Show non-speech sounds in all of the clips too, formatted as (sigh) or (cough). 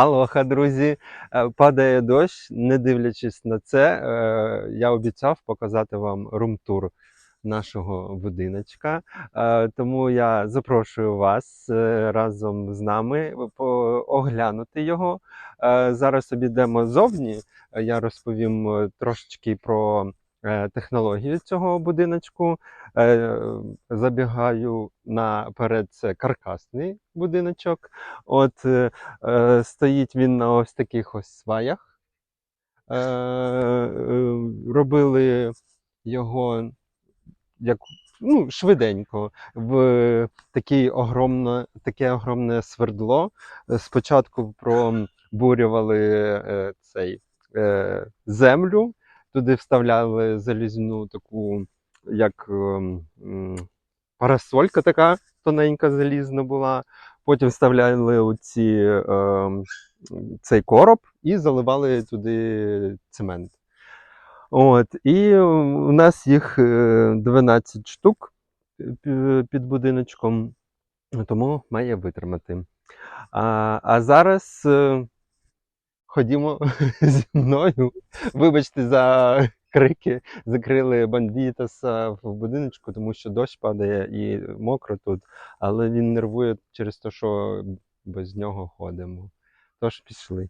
Алоха, друзі, Е, падає дощ. Не дивлячись на це, е, я обіцяв показати вам рум-тур нашого будиночка. Е, Тому я запрошую вас разом з нами оглянути його. Зараз обійдемо зовні. Я розповім трошечки про е, технологію цього будиночку. Е, Забігаю наперед, це каркасний будиночок. От е, стоїть він на ось таких ось сваях. Робили його як, ну, швиденько в такий огромне, таке огромне свердло. Спочатку пробурювали е, цей, е, землю, туди вставляли залізну таку, як ем, парасолька така тоненька залізна була. Потім вставляли оці, ем, цей короб і заливали туди цемент. От, і у нас їх е, 12 штук під будиночком, тому має витримати. А, а зараз е, ходімо (laughs) зі мною. Вибачте за крики. Закрили бандитаса в будиночку, тому що дощ падає і мокро тут, але він нервує через те, що без нього ходимо. Тож пішли.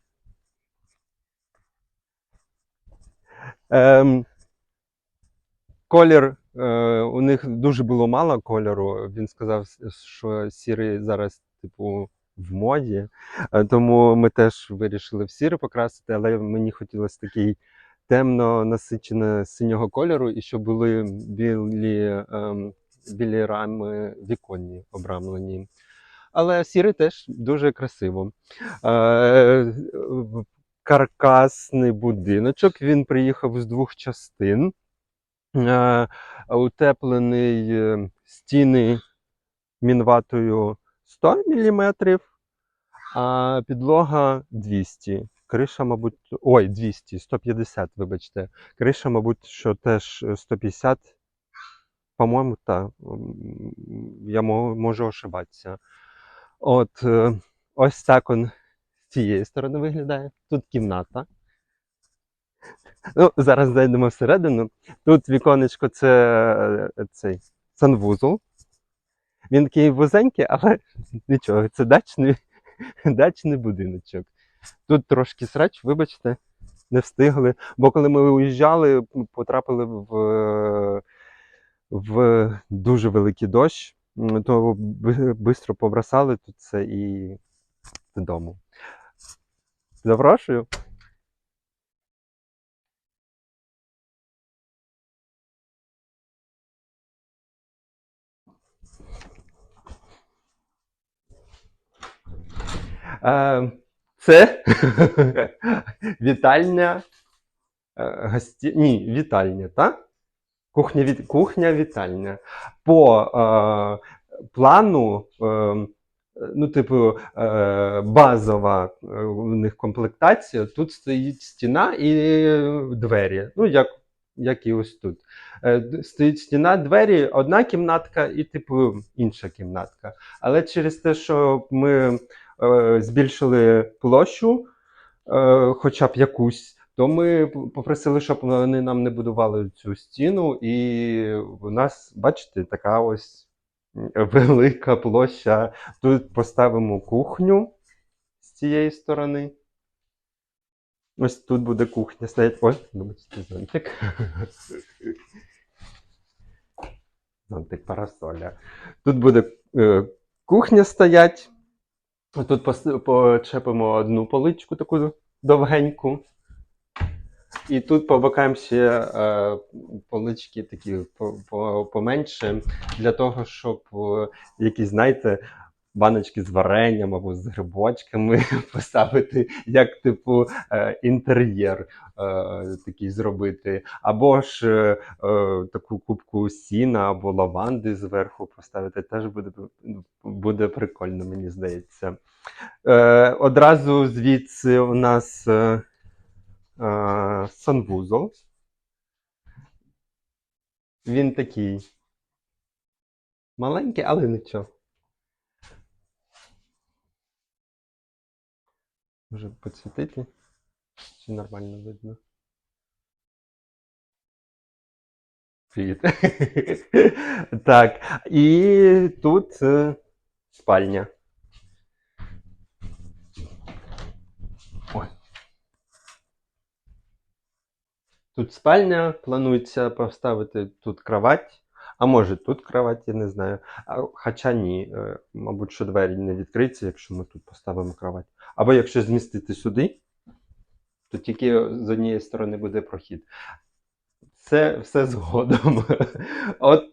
Ем, колір е, у них дуже було мало кольору. Він сказав, що сірий зараз, типу, в моді. Е, Тому ми теж вирішили в сірий покрасити, але мені хотілося такий темно насичено синього кольору, і щоб були білі, ем, білі рами віконні обрамлені. Але сірий теж дуже красиво. Е, каркасний будиночок. Він приїхав з двох частин. Е, утеплений стіни мінватою 100 мм, а підлога 200. Криша, мабуть, ой, 200, 150, вибачте. Криша, мабуть, що теж е, 150. По-моєму, так. Я можу ошибатися. От, е, ось так он з цієї сторони виглядає. Тут кімната. Ну, зараз зайдемо всередину. Тут віконечко це е, цей санвузол. Він такий вузенький, але (laughs) нічого, це дачний, (laughs) дачний будиночок. Тут трошки срач, вибачте, не встигли. Бо коли ми уїжджали, потрапили в, в дуже великий дощ, то швидко побросали тут це і додому. Запрошую. Е, Це (laughs) вітальня. е, Гості... Ні, вітальня, так? Кухня, від... Кухня вітальня. По е, плану, е, ну, типу, е, базова е, у них комплектація. Тут стоїть стіна і двері. Ну, як, як і ось тут. Е, Стоїть стіна, двері, одна кімнатка і, типу, інша кімнатка. Але через те, що ми е, збільшили площу, е, хоча б якусь, то ми попросили, щоб вони нам не будували цю стіну, і у нас, бачите, така ось велика площа. Тут поставимо кухню з цієї сторони. Ось тут буде кухня стоять. Ой, вибачте, зонтик. Зонтик парасоля. Тут буде е, кухня стоять. Тут почепимо одну поличку таку довгеньку. І тут по бокам ще е, полички такі по, по, поменше, для того, щоб е, якісь, знаєте, баночки з варенням або з грибочками (laughs) поставити, як типу е, інтер'єр е, такий зробити. Або ж е, таку кубку сіна або лаванди зверху поставити. Теж буде, буде прикольно, мені здається. Одразу звідси у нас. Санвузол. Він такий маленький, але нічого. Може підсвітити? Чи нормально видно? Привіт. (laughs) Так, і тут е, спальня. Ой. Тут спальня, планується поставити тут кровать. А може тут кровать, я не знаю. А, хоча ні, е, мабуть, що двері не відкриються, якщо ми тут поставимо кровать. Або якщо змістити сюди, то тільки з однієї сторони буде прохід. Це все згодом. (laughs) От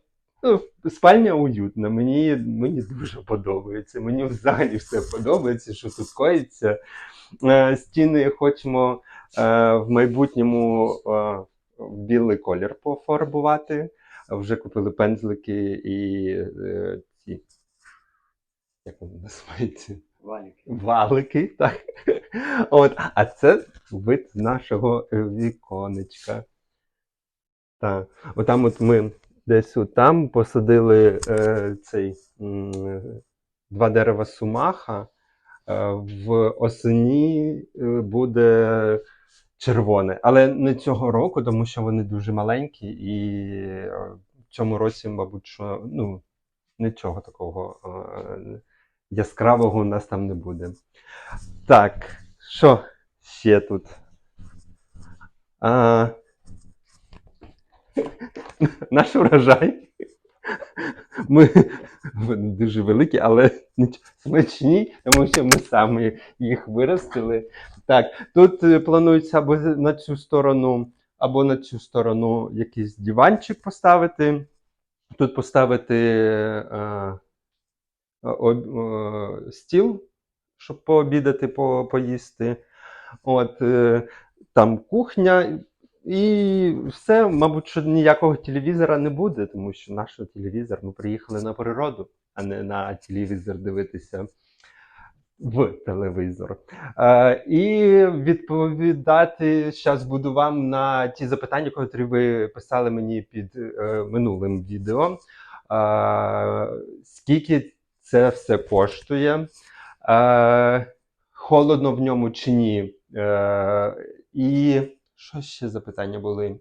ну, спальня уютна, мені, мені дуже подобається. Мені взагалі все подобається, що тут коїться. Е, Стіни хочемо е, в майбутньому в білий колір пофарбувати. Вже купили пензлики і е, ці. Як вони називаються? Валіки. Валики, так. От, а це вид нашого віконечка. Так. Отам от ми десь там посадили е, цей е, два дерева сумаха. Е, в осені е, буде червоне, але не цього року, тому що вони дуже маленькі, і е, в цьому році, мабуть, що ну, нічого такого е, яскравого у нас там не буде. Так, що ще тут? А, (laughs) наш урожай. Ми вони дуже великі, але смачні, тому що ми самі їх виростили. Так, тут е, планується або на цю сторону, або на цю сторону якийсь диванчик поставити. Тут поставити е, об- е, стіл, щоб пообідати, по, поїсти. От, е, там кухня. І все, мабуть, що ніякого телевізора не буде, тому що наш телевізор, ми приїхали на природу, а не на телевізор дивитися в телевізор. Е, і відповідати зараз буду вам на ті запитання, які ви писали мені під е, минулим відео. Е, скільки це все коштує? Е, холодно в ньому чи ні? Е, і що ще запитання були?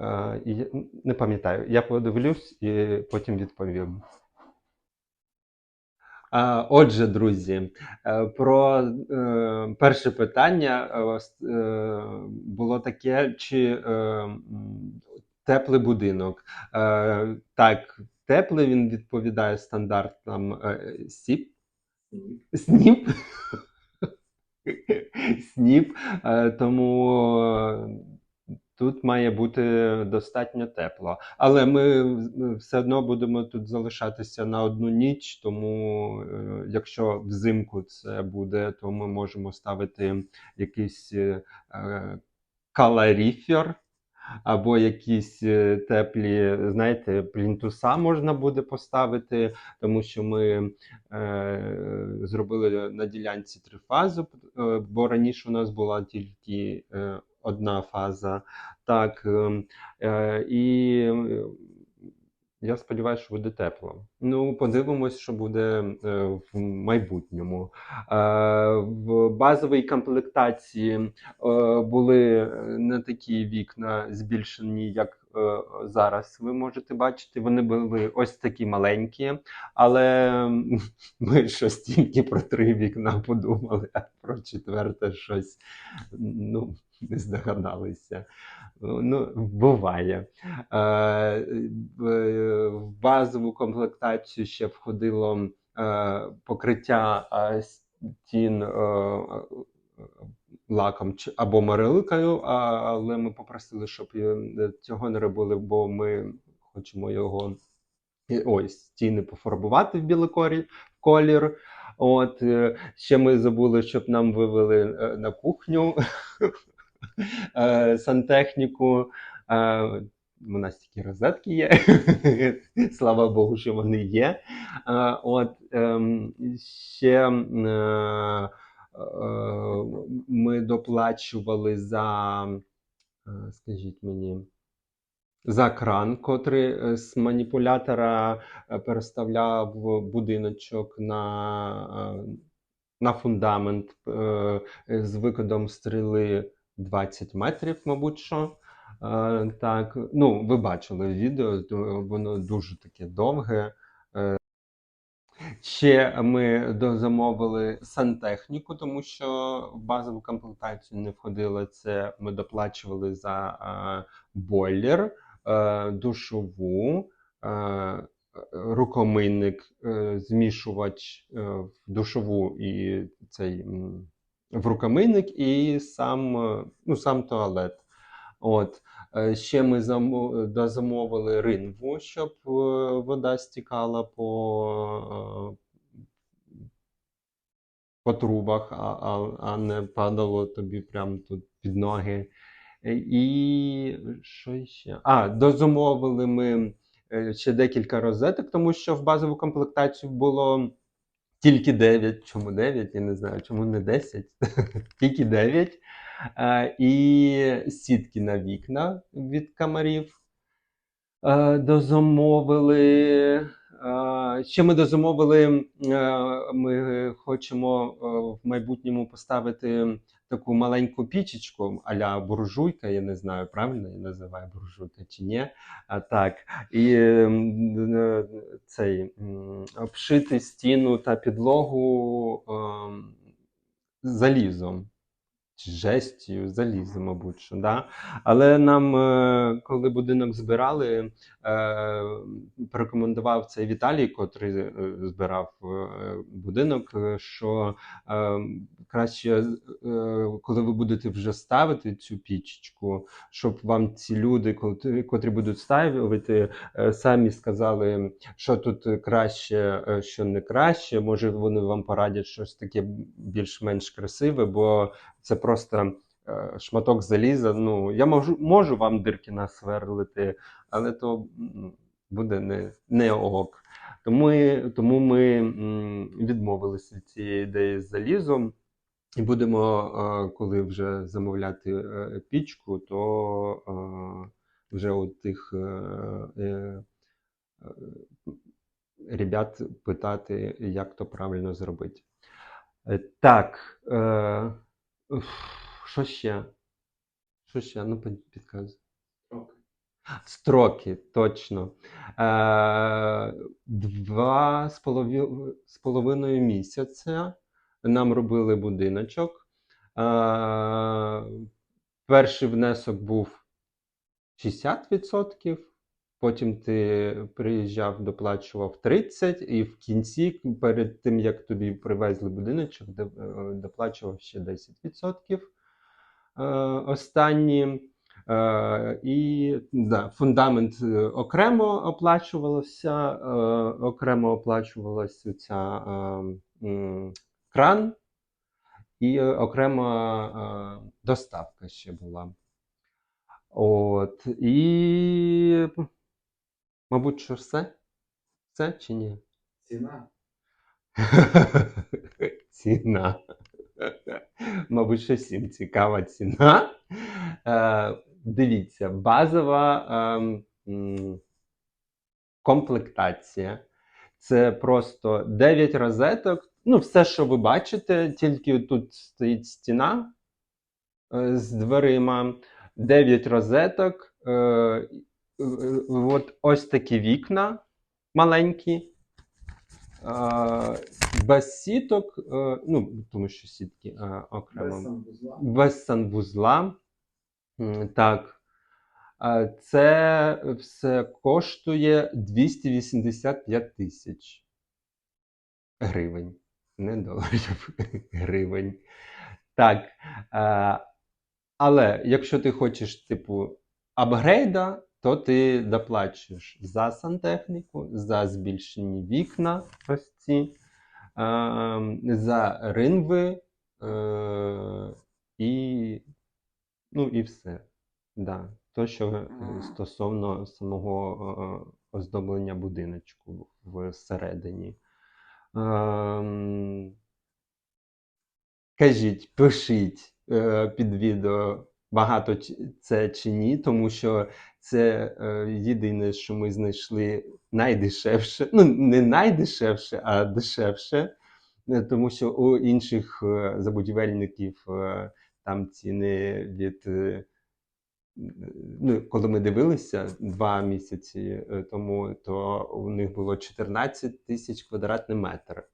Е, не пам'ятаю. Я подивлюсь і потім відповім. Отже, друзі, е, про е, перше питання е, було таке, чи теплий будинок. Так, теплий він відповідає стандартам СІП. СНІП. (laughs) СНІП. Е, Тому е, тут має бути достатньо тепло. Але ми все одно будемо тут залишатися на одну ніч, тому е, якщо взимку це буде, то ми можемо ставити якийсь калоріфер. Або якісь е, теплі, знаєте, плінтуса можна буде поставити, тому що ми е, зробили на ділянці трифазу, е, бо раніше у нас була тільки е, одна фаза. Так, е, е, і я сподіваюся, що буде тепло. Ну, подивимось, що буде е, в майбутньому. Е, в базовій комплектації е, були не такі вікна збільшені, як е, зараз ви можете бачити. Вони були ось такі маленькі, але (laughs) ми щось тільки про три вікна подумали, а про четверте щось ну, не здогадалися. Ну, буває. Е, в- базову комплектацію ще входило е, покриття е, стін е, е, лаком або марилкою, але ми попросили, щоб е, цього не робили, бо ми хочемо його е, ой, стіни пофарбувати в білий колір. От е, ще ми забули, щоб нам вивели на кухню (laughs) сантехніку. У нас такі розетки є. (laughs) Слава Богу, що вони є. От ем, ще ми доплачували за, е, скажіть мені, за кран, котрий е, з маніпулятора е, переставляв будиночок на, е, на фундамент е, з викидом стріли 20 метрів, мабуть, що. Е, так, ну, ви бачили відео, воно дуже таке довге. Ще ми дозамовили сантехніку, тому що в базову комплектацію не входило це. Ми доплачували за е, бойлер, е, душову, е, рукомийник, змішувач в душову і цей в рукомийник, і сам, ну, сам туалет. От. Е, Ще ми замо- дозамовили ринву, щоб е, вода стікала по, е, по трубах, а, а, а не падало тобі прямо тут під ноги. І що ще? А, дозамовили ми ще декілька розеток, тому що в базову комплектацію було тільки 9. Чому 9? Я не знаю, чому не 10? (laughs) Тільки 9. Е, І сітки на вікна від комарів е, дозамовили. Е, Ще ми дозамовили, ми хочемо в майбутньому поставити таку маленьку пічечку а-ля буржуйка, я не знаю, правильно я називаю буржуйка чи ні. А, так. І цей, обшити стіну та підлогу ем, залізом. Чи жестю, залізом, мабуть, що, да? Але нам, е, коли будинок збирали, е, порекомендував цей Віталій, котрий е, збирав будинок, що краще, коли ви будете вже ставити цю пічечку, щоб вам ці люди, котрі, будуть ставити, самі сказали, що тут краще, що не краще. Може, вони вам порадять щось таке більш-менш красиве, бо це просто е, шматок заліза. Ну, я можу, можу вам дирки насверлити, але то буде не, не ок. Тому, тому ми відмовилися від цієї ідеї з залізом. І будемо, е, коли вже замовляти е, пічку, то вже у тих ребят питати, як то правильно зробити. Так, що ще? Що ще? Ну, підказуй. Строки, точно. Е, два з полови- з половиною місяця нам робили будиночок. Е, перший внесок був 60%, потім ти приїжджав, доплачував 30%, і в кінці, перед тим як тобі привезли будиночок, е, доплачував ще 10%. Е, останні. Е, і да, фундамент окремо оплачувався, е, окремо оплачувалася ця кран, і окрема доставка ще була. От, і, мабуть, що все? Все чи ні? Ціна. (laughs) Ціна. Мабуть, що всім цікава ціна. Е, дивіться, базова м, комплектація. Це просто 9 розеток. Ну, все, що ви бачите, тільки тут стоїть стіна е, з дверима, 9 розеток. Е, е, от ось такі вікна маленькі. Е, без сіток, е, ну, тому що сітки е, окремо Без санвузла. без санвузла. Так. Це все коштує 285 тисяч гривень. Не доларів, (laughs) гривень. Так. е, Але якщо ти хочеш, типу, апгрейда, то ти доплачуєш за сантехніку, за збільшені вікна, ось ці, ем, за ринви е, і Ну і все. Да. То, що е, стосовно самого е, оздоблення будиночку всередині. Ем, кажіть, пишіть е, під відео, багато це чи ні, тому що це е, єдине, що ми знайшли найдешевше. Ну, не найдешевше, а дешевше. е, тому що у інших е, забудівельників е, там ціни від. е, Ну, коли ми дивилися два місяці е, тому, то у них було 14 тисяч квадратний метр.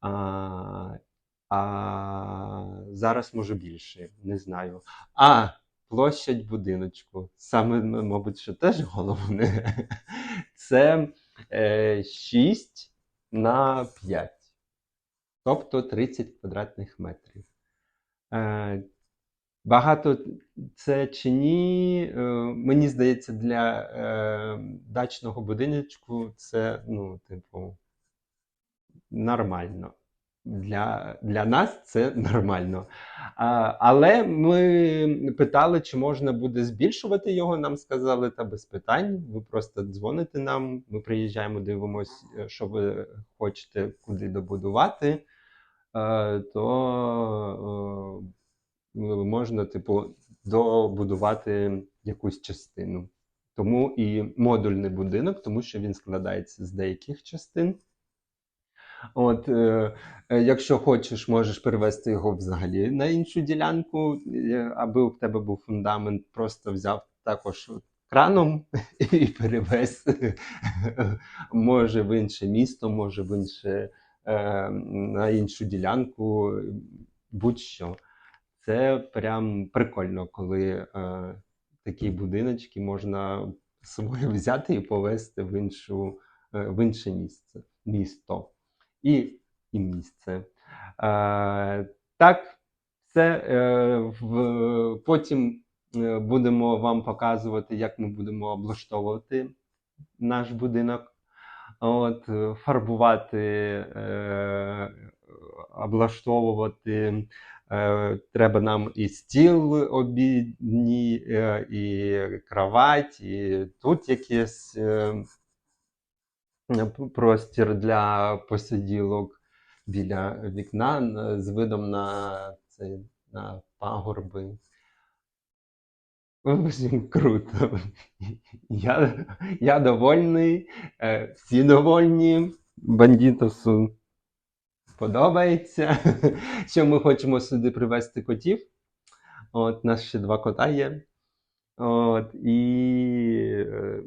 А, а зараз може більше, не знаю. А, площадь будиночку. Саме, мабуть, що теж головне. (laughs) Це е, 6 на 5. Тобто 30 квадратних метрів. Е, Багато це чи ні? Е, Мені здається, для е, дачного будиночку це, ну, типу, нормально. Для, для нас це нормально. А, але ми питали, чи можна буде збільшувати його. Нам сказали, та без питань. Ви просто дзвоните нам, ми приїжджаємо, дивимося, що ви хочете куди добудувати. Е, то е, можна, типу, добудувати якусь частину. Тому і модульний будинок, тому що він складається з деяких частин. От, е, е, якщо хочеш, можеш перевести його взагалі на іншу ділянку, е, аби в тебе був фундамент, просто взяв також краном (laughs) і перевез, (laughs) може в інше місто, може в інше, на іншу ділянку, будь-що. Це прям прикольно, коли е, такі будиночки можна собою (laughs) взяти і повезти в, іншу, е, в інше місце, місто і, і місце. Е, так, все. Е, в, потім е, будемо вам показувати, як ми будемо облаштовувати наш будинок. От, фарбувати, облаштовувати. Треба нам і стіл обідній, е, і кровать, і тут якийсь е, простір для посиділок біля вікна з видом на, це, на пагорби. (laughs) В круто. (laughs) Я, я довольний, е, всі довольні. Бандітосу подобається, (laughs) що ми хочемо сюди привезти котів. От, у нас ще два кота є. От, і е,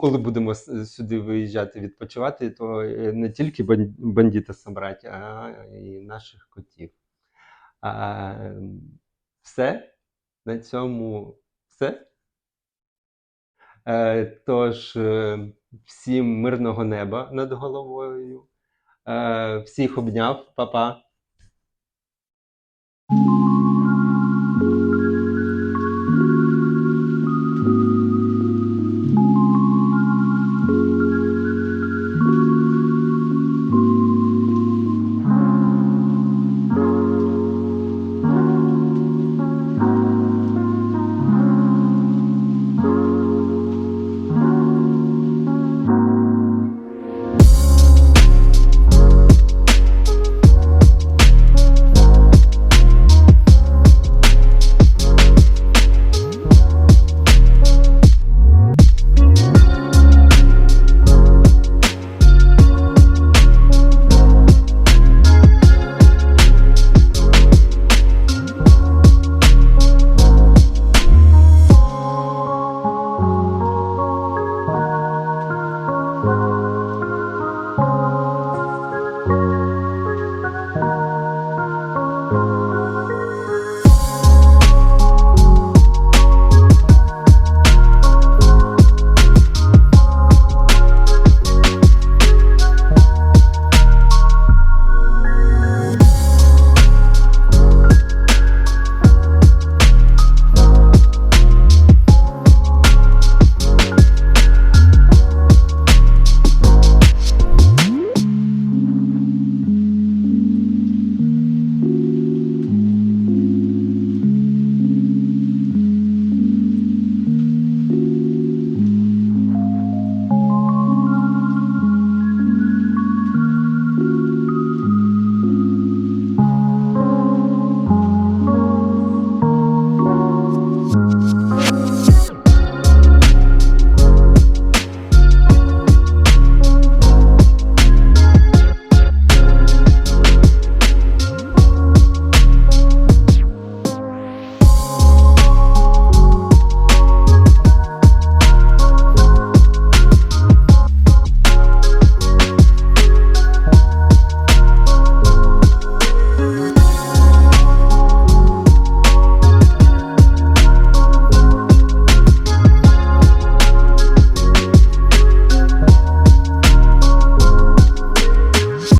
коли будемо сюди виїжджати відпочивати, то е, не тільки бан- бандита собрати, а і наших котів. А, все. На цьому все. Е, тож, е, всім мирного неба над головою. Всіх обняв, па-па.